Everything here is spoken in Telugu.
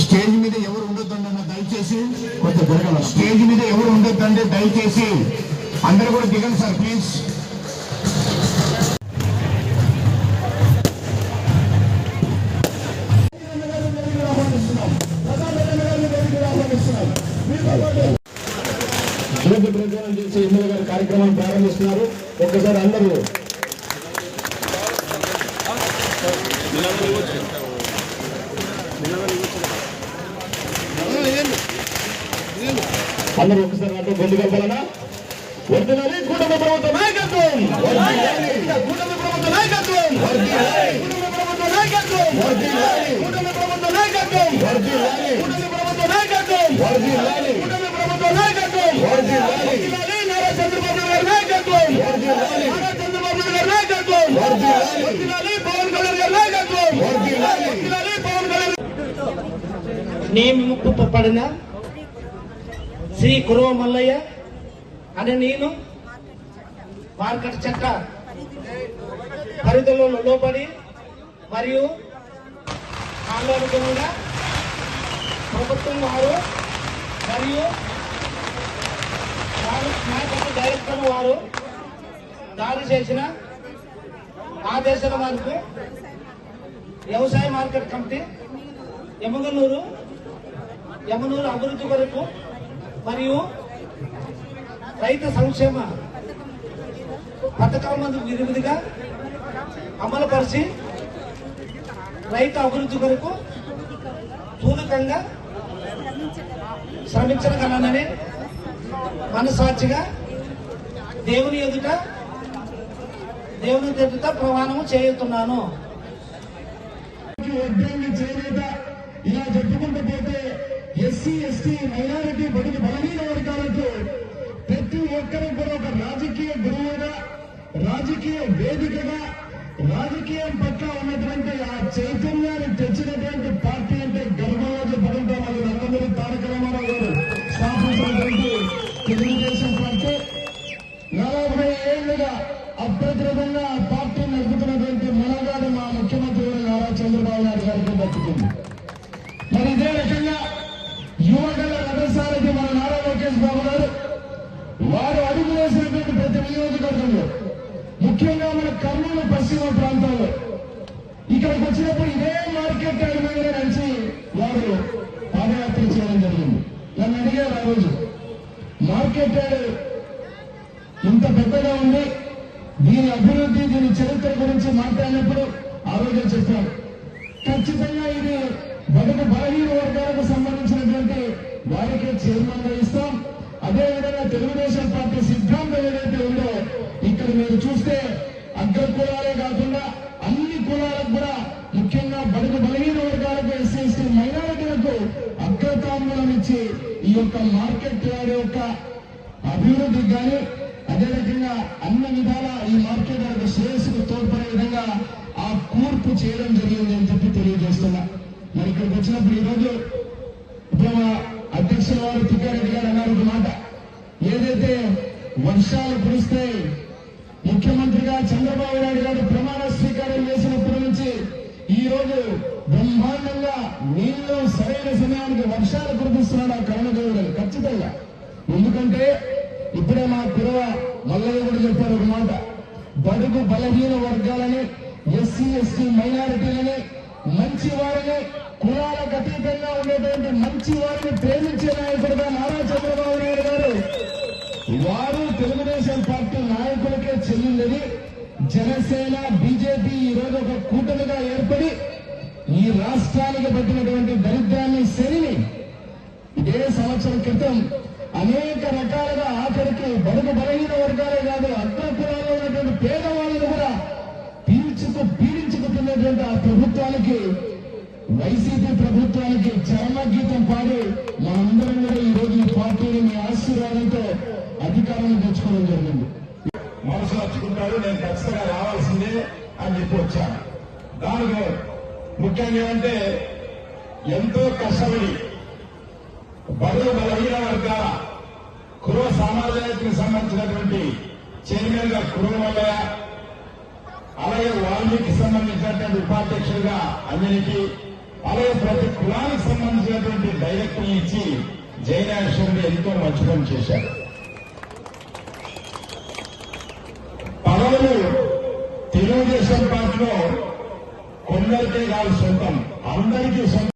స్టేజ్ మీద ఎవరు ఉండొద్దండి అన్న దయచేసి కొంచెం జరగల స్టేజ్ మీద ఎవరు ఉండొద్దండి దయచేసి అందరూ కూడా దిగండి సార్ ప్లీజ్. జ్యోతి ప్రజ్వలన చేసి ఎమ్మెల్యే కార్యక్రమాన్ని ప్రారంభిస్తున్నారు. ఒక్కసారి అందరూ అందరూ ఒకసారి నాతో గొంతు కలపాలనా వర్దిలాలి కుటుంబ ప్రభుత్వ నాయకత్వం. కుటుంబ ప్రభుత్వ నాయకత్వం వర్ధిల్లాలి. కుటుంబ ప్రభుత్వ నాయకత్వం వర్ధిల్లాలి. కుటుంబ ప్రభుత్వ నాయకత్వం వర్ధిల్లాలి. కుటుంబ ప్రభుత్వ నాయకత్వం వర్ధిల్లాలి. కుటుంబ ప్రభుత్వ నాయకత్వం వర్ధిల్లాలి. వర్ధిల్లాలి. నారా చంద్రబాబు నాయుడు గారి నాయకత్వం వర్ధిల్లాలి. నారా చంద్రబాబు నాయుడు గారి నాయకత్వం వర్ధిల్లాలి. వర్ధిల్లాలి. పవన్ కళ్యాణ్ గారి నాయకత్వం వర్ధిల్లాలి. వర్ధిల్లాలి. పవన్ కళ్యాణ్ నియమింపబడిన శ్రీ కురవ మల్లయ్య అనే నేను మార్కెట్ చట్ట పరిధిలో లోబడి మరియు కాలానుగుణంగా ప్రభుత్వం వారు మరియు డైరెక్టర్ వారు దాడి చేసిన ఆదేశాల మేరకు వ్యవసాయ మార్కెట్ కమిటీ యమగనూరు యమనూరు అభివృద్ధి కొరకు మరియు రైతు సంక్షేమ పథకాలను విరివిదిగా అమలుపరిచి రైతు అభివృద్ధి కొరకు పూలకంగా శ్రమించగలనని మనసాక్షిగా దేవుని ఎదుట దేవుని ఎదుట ప్రమాణము చేయుతున్నాను. ఇలా చెప్పుకుంటూ పోతే ఎస్సీ ఎస్టీ మైనారిటీ బడుగు బలహీన వర్గాలకు ప్రతి ఒక్కరికి కూడా ఒక రాజకీయ గురువుగా రాజకీయ వేదికగా రాజకీయం పట్ల ఉన్నటువంటి ఆ చైతన్యాన్ని తెచ్చినటువంటి పార్టీ అంటే గర్వంగా పడుంటాం అది నందమూరి తారక రామారావు గారు. స్థాపించినటువంటి తెలుగుదేశం పార్టీ నలభై ఏళ్ళుగా అప్రతిరతంగా ప్రతి నియోజకవర్గంలో. ముఖ్యంగా మన కర్నూలు పశ్చిమ ప్రాంతాల్లో. ఇక్కడికి వచ్చినప్పుడు ఇదే మార్కెట్ అడిగిన మీద నడిచి వారు పాదయాత్ర చేయడం జరిగింది. నన్ను అడిగారు ఆ రోజు మార్కెట్ ఇంత పెద్దగా ఉంది. దీని అభివృద్ధి దీని చరిత్ర గురించి మాట్లాడినప్పుడు ఆ రోజే చెప్పారు. ఖచ్చితంగా ఇది మొదటి బలహీన వర్గాలకు సంబంధించినటువంటి వారికే చైర్మన్గా ఇస్తాం. అదేవిధంగా తెలుగుదేశం పార్టీ సిద్ధం. మీరు చూస్తే అగ్ర కులాలే కాకుండా అన్ని కులాలకు కూడా ముఖ్యంగా బడుగు బలహీన వర్గాలకు ఎస్సీ ఎస్టీ మైనారిటీలకు అగ్రతాంబూలం ఇచ్చి ఈ యొక్క మార్కెట్ యార్డ్ యొక్క అభివృద్ధికి కానీ అదే రకంగా అన్ని విధాల ఈ మార్కెట్ యార్డ్ శ్రేయస్సుకు తోడ్పడే విధంగా ఆ కూర్పు చేయడం జరిగింది అని చెప్పి తెలియజేస్తున్నా. మరి ఇక్కడికి వచ్చినప్పుడు ఈరోజు ఇప్పుడు అధ్యక్షుల వారు తిక్కారెడ్డి గారు అన్నారు ఒక మాట. ఏదైతే వర్షాలు కురుస్తాయి ముఖ్యమంత్రిగా చంద్రబాబు నాయుడు గారు ప్రమాణ స్వీకారం చేసినప్పటి నుంచి ఈ రోజు బ్రహ్మాండంగా నీళ్ళు సరైన సమయానికి వర్షాలు కురిపిస్తున్నాడు ఆ కరుణదేవుడు. ఖచ్చితంగా. ఎందుకంటే ఇప్పుడే మా పిరవ మల్లయ్య కూడా చెప్పారు ఒక మాట. బడుగు బలహీన వర్గాలని ఎస్సీ ఎస్టీ మైనారిటీలని మంచి వారిని కులాలకు అతీతంగా ఉండేటువంటి మంచి వారిని ప్రేమించే నాయకుడుగా నారా చంద్రబాబు నాయుడు గారు వారు తెలుగుదేశం పార్టీ నాయకులకే చెల్లిందని జనసేన బీజేపీ ఈ రోజు ఒక కూటమిగా ఏర్పడి ఈ రాష్ట్రానికి పట్టినటువంటి దరిద్రాన్ని శనిని ఇదే సంవత్సరం క్రితం అనేక రకాలుగా ఆఖరికి బడుగు బలహీన వర్గాలే కాదు అగ్రకులాల్లో ఉన్నటువంటి పేదవాళ్ళను కూడా పీల్చుకు పీడించుకుతున్నటువంటి ఆ ప్రభుత్వానికి వైసీపీ ప్రభుత్వానికి చరమగీతం పాడి మనం తెచ్చుకోవడం జరిగింది. మనసు నచ్చుకుంటారు నేను ఖచ్చితంగా రావాల్సిందే అని చెప్పి వచ్చాను. దానికి ముఖ్యంగా ఏమంటే ఎంతో కష్టపడి బడుగు బలహీన వర్గాల కురువ సమాజానికి సంబంధించినటువంటి చైర్మన్గా కురువ అలాగే వాల్మీకి సంబంధించినటువంటి ఉపాధ్యక్షుడిగా అందరికీ అలాగే ప్రతి కులానికి సంబంధించినటువంటి డైరెక్టర్లు ఇచ్చి జయనాశ్వరుడు ఎంతో మంచి పని చేశారు. తెలుగుదేశం పార్టీలో కొందరికే కాదు సొంతం. అందరికీ సొంతం